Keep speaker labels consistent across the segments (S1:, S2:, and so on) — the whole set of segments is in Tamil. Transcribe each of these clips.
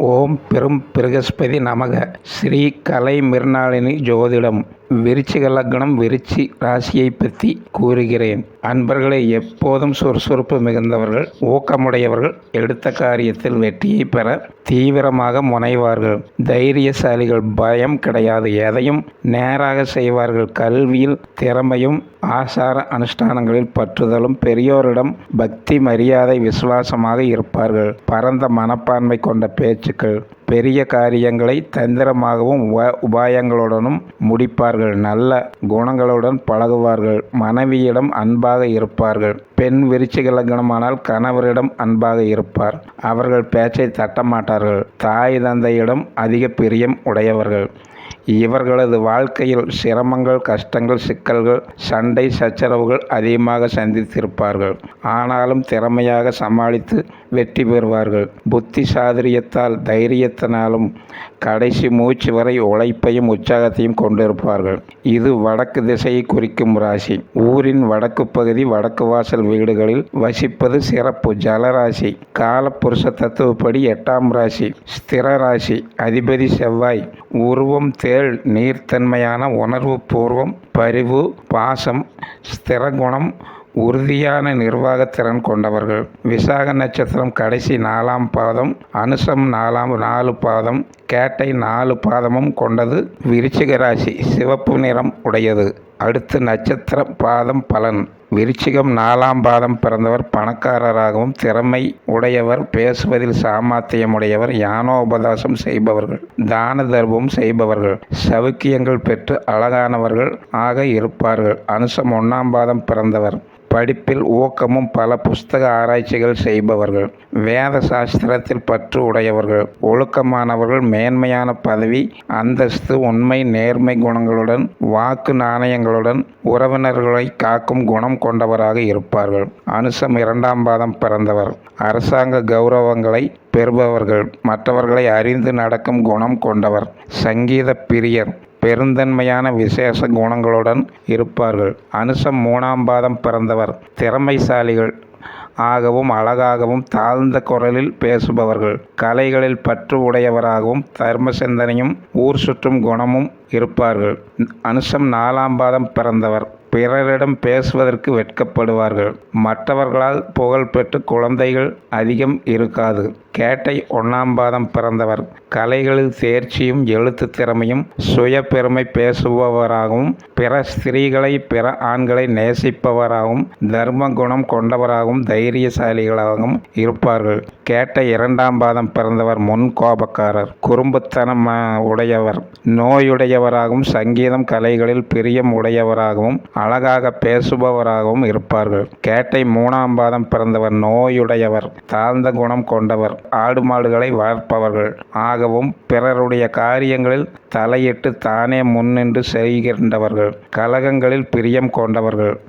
S1: ஓம் பெரும் பிரகஸ்பதி நமக. ஸ்ரீ கலை மிர்னாளினி ஜோதிடம். விருச்சிக லக்னம் விருச்சி ராசியை பற்றி கூறுகிறேன். அன்பர்களே எப்போதும் சுறுசுறுப்பு மிகுந்தவர்கள் ஊக்கமுடையவர்கள் எடுத்த காரியத்தில் வெற்றியை பெற தீவிரமாக முனைவார்கள். தைரியசாலிகள் பயம் கிடையாது. எதையும் நேராக செய்வார்கள். கல்வியில் திறமையும் ஆசார அனுஷ்டானங்களில் பற்றுதலும் பெரியோரிடம் பக்தி மரியாதை விசுவாசமாக இருப்பார்கள். பரந்த மனப்பான்மை கொண்ட பேச்சுக்கள் பெரிய காரியங்களை தந்திரமாகவும் உபா உபாயங்களுடனும் முடிப்பார்கள். நல்ல குணங்களுடன் பழகுவார்கள். மனைவியிடம் அன்பாக இருப்பார்கள். பெண் விருச்சிக லக்னமானால் கணவரிடம் அன்பாக இருப்பார். அவர்கள் பேச்சை தட்டமாட்டார்கள். தாய் தந்தையிடம் அதிக பிரியம் உடையவர்கள். இவர்களது வாழ்க்கையில் சிரமங்கள் கஷ்டங்கள் சிக்கல்கள் சண்டை சச்சரவுகள் அதிகமாக சந்தித்திருப்பார்கள். ஆனாலும் திறமையாக சமாளித்து வெற்றி பெறுவார்கள். புத்தி சாதுரியத்தால் தைரியத்தினாலும் கடைசி மூச்சு வரை உழைப்பையும் உற்சாகத்தையும் கொண்டிருப்பார்கள். இது வடக்கு திசையை குறிக்கும் ராசி. ஊரின் வடக்கு பகுதி வடக்கு வாசல் வீடுகளில் வசிப்பது சிறப்பு. ஜலராசி. காலப்புருஷ தத்துவப்படி எட்டாம் ராசி. ஸ்திர ராசி. அதிபதி செவ்வாய். உருவம் ஏழ் நீர்த்தன்மையான உணர்வு பூர்வம் பரிவு பாசம் ஸ்திரகுணம் உறுதியான நிர்வாகத்திறன் கொண்டவர்கள். விசாக நட்சத்திரம் கடைசி நாலாம் பாதம் அனுசம் நாலாம் நாலு பாதம் கேட்டை நாலு பாதமும் கொண்டது விருச்சிக ராசி சிவப்பு நிறம் உடையது. அடுத்து நட்சத்திர பாதம் பலன். விருச்சிகம் நாலாம் பாதம் பிறந்தவர் பணக்காரராகவும் திறமை உடையவர் பேசுவதில் சாமர்த்தியமுடையவர் யானோபதாசம் செய்பவர்கள் தான தர்மம் செய்பவர்கள் சவுக்கியங்கள் பெற்று அழகானவர்கள் ஆக இருப்பார்கள். அனுசம் ஒன்றாம் பாதம் பிறந்தவர் படிப்பில் ஊக்கமும் பல புஸ்தக ஆராய்ச்சிகள் செய்பவர்கள் வேத சாஸ்திரத்தில் பற்று உடையவர்கள் ஒழுக்கமானவர்கள் மேன்மையான பதவி அந்தஸ்து உண்மை நேர்மை குணங்களுடன் வாக்கு நாணயங்களுடன் உறவினர்களை காக்கும் குணம் கொண்டவராக இருப்பார்கள். அனுசம் இரண்டாம் பாதம் பிறந்தவர். அரசாங்க கௌரவங்களை பெறுபவர்கள். மற்றவர்களை அறிந்து நடக்கும் குணம் கொண்டவர். சங்கீத பிரியர். பெருந்தன்மையான விசேஷ குணங்களுடன் இருப்பார்கள். அனுசம் மூணாம் பாதம் பிறந்தவர். திறமைசாலிகள் ஆகவும் அழகாகவும் தாழ்ந்த குரலில் பேசுபவர்கள். கலைகளில் பற்று உடையவராகவும் தர்ம சிந்தனையும் ஊர் சுற்றும் குணமும் இருப்பார்கள். அனுசம் நாலாம் பாதம் பிறந்தவர். பிறரிடம் பேசுவதற்கு வெட்கப்படுவார்கள். மற்றவர்களால் புகழ் பெற்று குழந்தைகள் அதிகம் இருக்காது. கேட்டை ஒன்றாம் பாதம் பிறந்தவர். கலைகளில் தேர்ச்சியும் எழுத்து திறமையும் சுய பெருமை பேசுபவராகவும் பிற ஸ்திரீகளை பிற ஆண்களை நேசிப்பவராகவும் தர்ம குணம் கொண்டவராகவும் தைரியசாலிகளாகவும் இருப்பார்கள். கேட்ட இரண்டாம் பாதம் பிறந்தவர் முன் கோபக்காரர் குறும்புத்தனம் உடையவர் நோயுடையவராகவும் சங்கீதம் கலைகளில் பிரியம் உடையவராகவும் அழகாக பேசுபவராகவும் இருப்பார்கள். கேட்டை மூணாம் பாதம் பிறந்தவர் நோயுடையவர் தாழ்ந்த குணம் கொண்டவர் ஆடு மாடுகளை வளர்ப்பவர்கள். ஆகவும் பிறருடைய காரியங்களில் தலையிட்டு தானே முன்னின்று செய்கின்றவர்கள் கலகங்களில் பிரியம் கொண்டவர்கள்.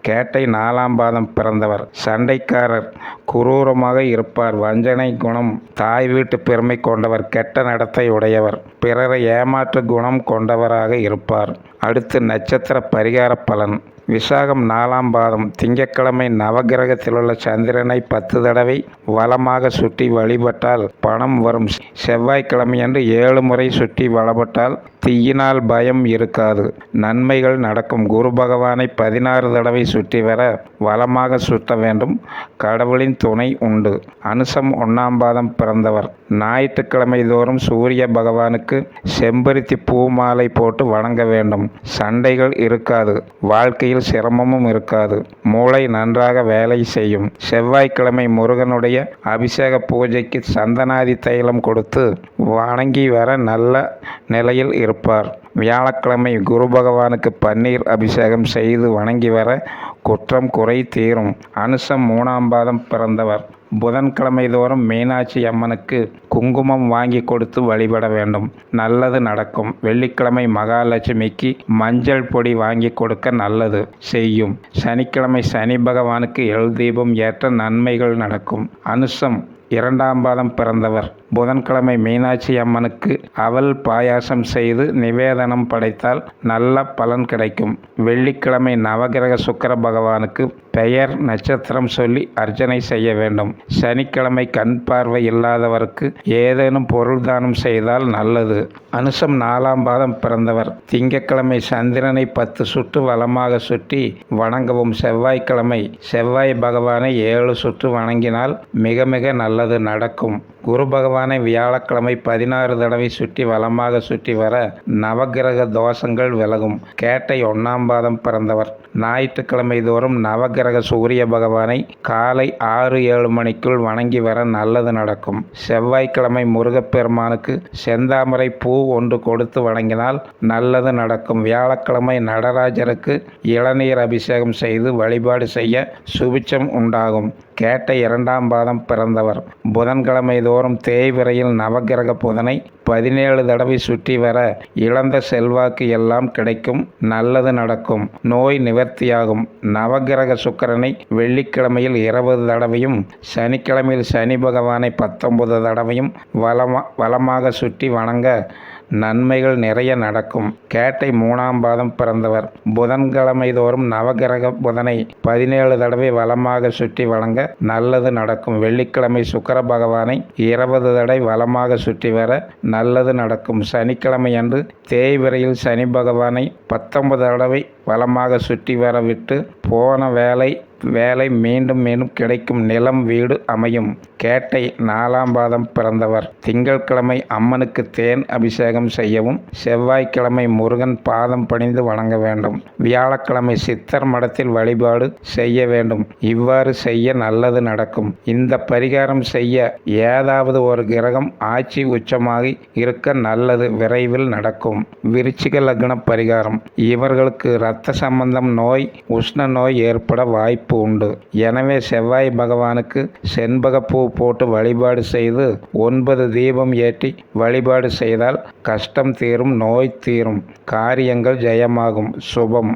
S1: கேட்டை நாலாம் பாதம் பிறந்தவர். சண்டைக்காரர் குரூரமாக இருப்பார். வஞ்சனை குணம் தாய் வீட்டு பெருமை கொண்டவர் கெட்ட நடத்தை உடையவர் பிறரை ஏமாற்று குணம் கொண்டவராக இருப்பார். அடுத்து நட்சத்திர பரிகார பலன். விசாகம் நாலாம் பாதம். திங்கட்கிழமை நவகிரகத்தில் உள்ள சந்திரனை பத்து தடவை வளமாக சுற்றி வழிபட்டால் பணம் வரும். செவ்வாய்க்கிழமையன்று ஏழு முறை சுற்றி வழிபட்டால் தீயினால் பயம் இருக்காது. நன்மைகள் நடக்கும். குரு பகவானை பதினாறு தடவை சுற்றி வர வளமாக சுற்ற வேண்டும். கடவுளின் துணை உண்டு. அனுசம் ஒன்னாம் பாதம் பிறந்தவர். ஞாயிற்றுக்கிழமை தோறும் சூரிய பகவானுக்கு செம்பருத்தி பூ மாலை போட்டு வணங்க வேண்டும். சண்டைகள் இருக்காது. வாழ்க்கையில் சிரமமும் இருக்காது. மூளை நன்றாக வேலை செய்யும். செவ்வாய்க்கிழமை முருகனுடைய அபிஷேக பூஜைக்கு சந்தனாதி தைலம் கொடுத்து வணங்கி வர நல்ல நிலையில் இருப்பார். வியாழக்கிழமை குரு பகவானுக்கு பன்னீர் அபிஷேகம் செய்து வணங்கி வர குற்றம் குறை தீரும். அனுசம் மூணாம் பாதம் பிறந்தவர். புதன்கிழமை தோறும் மீனாட்சி அம்மனுக்கு குங்குமம் வாங்கி கொடுத்து வழிபட வேண்டும். நல்லது நடக்கும். வெள்ளிக்கிழமை மகாலட்சுமிக்கு மஞ்சள் பொடி வாங்கி கொடுக்க நல்லது செய்யும். சனிக்கிழமை சனி பகவானுக்கு எல் தீபம் ஏற்ற நன்மைகள் நடக்கும். அனுசம் இரண்டாம் பாதம் பிறந்தவர். புதன்கிழமை மீனாட்சி அம்மனுக்கு அவல் பாயாசம் செய்து நிவேதனம் படைத்தால் நல்ல பலன் கிடைக்கும். வெள்ளிக்கிழமை நவகிரக சுக்கர பகவானுக்கு பெயர் நட்சத்திரம் சொல்லி அர்ச்சனை செய்ய வேண்டும். சனிக்கிழமை கண் பார்வை இல்லாதவருக்கு ஏதேனும் பொருள் தானம் செய்தால் நல்லது. அனுசம் நாலாம் பாதம் பிறந்தவர். திங்கட்கிழமை சந்திரனை பத்து சுற்று வளமாக சுற்றி வணங்கவும் செவ்வாய்க்கிழமை செவ்வாய் பகவானை ஏழு சுற்று வணங்கினால் மிக மிக நல்லது நடக்கும். குரு பகவானை வியாழக்கிழமை பதினாறு தடவை சுற்றி வளமாக சுற்றி வர நவகிரக தோஷங்கள் விலகும். கேட்டை ஒன்னாம் பாதம் பிறந்தவர். ஞாயிற்றுக்கிழமை தோறும் நவகிரக சூரிய பகவானை காலை ஆறு ஏழு மணிக்குள் வணங்கி வர நல்லது நடக்கும். செவ்வாய்க்கிழமை முருகப்பெருமானுக்கு செந்தாமரை பூ ஒன்று கொடுத்து வணங்கினால் நல்லது நடக்கும். வியாழக்கிழமை நடராஜருக்கு இளநீர் அபிஷேகம் செய்து வழிபாடு செய்ய சுபிச்சம் உண்டாகும். கேட்ட இரண்டாம் பாதம் பிறந்தவர். புதன்கிழமை தோறும் தேய்விரையில் நவகிரக புதனை பதினேழு தடவை சுற்றி வர இழந்த செல்வாக்கு எல்லாம் கிடைக்கும் நல்லது நடக்கும் நோய் நிவர்த்தியாகும். நவகிரக சுக்கிரனை வெள்ளிக்கிழமையில் இருபது தடவையும் சனிக்கிழமையில் சனி பகவானை பத்தொன்பது தடவையும் வளமா வளமாக சுற்றி வணங்க நன்மைகள் நிறைய நடக்கும். கேட்டை மூணாம் பாதம் பிறந்தவர். புதன்கிழமை தோறும் நவகிரக புதனை பதினேழு தடவை வளமாக சுற்றி வழங்க நல்லது நடக்கும். வெள்ளிக்கிழமை சுக்கர பகவானை இருபது தடவை வளமாக சுற்றி வர நல்லது நடக்கும். சனிக்கிழமை அன்று தேய்விரையில் சனி பகவானை பத்தொன்பது தடவை வளமாக சுற்றி வர விட்டு போன வேலை வேலை மீண்டும் மீண்டும் கிடைக்கும் நிலம் வீடு அமையும். கேட்டை நாலாம் பாதம் பிறந்தவர். திங்கட்கிழமை அம்மனுக்கு தேன் அபிஷேகம் செய்யவும் செவ்வாய்க்கிழமை முருகன் பாதம் பணிந்து வணங்க வேண்டும். வியாழக்கிழமை சித்தர் மடத்தில் வழிபாடு செய்ய வேண்டும். இவ்வாறு செய்ய நல்லது நடக்கும். இந்த பரிகாரம் செய்ய ஏதாவது ஒரு கிரகம் ஆட்சி உச்சமாகி இருக்க நல்லது விரைவில் நடக்கும். விருச்சிக லக்ன பரிகாரம். இவர்களுக்கு இரத்த சம்பந்தம் நோய் உஷ்ண நோய் ஏற்பட வாய்ப்பு வாய்ப்பு உண்டு. எனவே செவ்வாய் பகவானுக்கு செண்பகப்பூ போட்டு வழிபாடு செய்து ஒன்பது தீபம் ஏற்றி வழிபாடு செய்தால் கஷ்டம் தீரும் நோய் தீரும். காரியங்கள் ஜெயமாகும். சுபம்.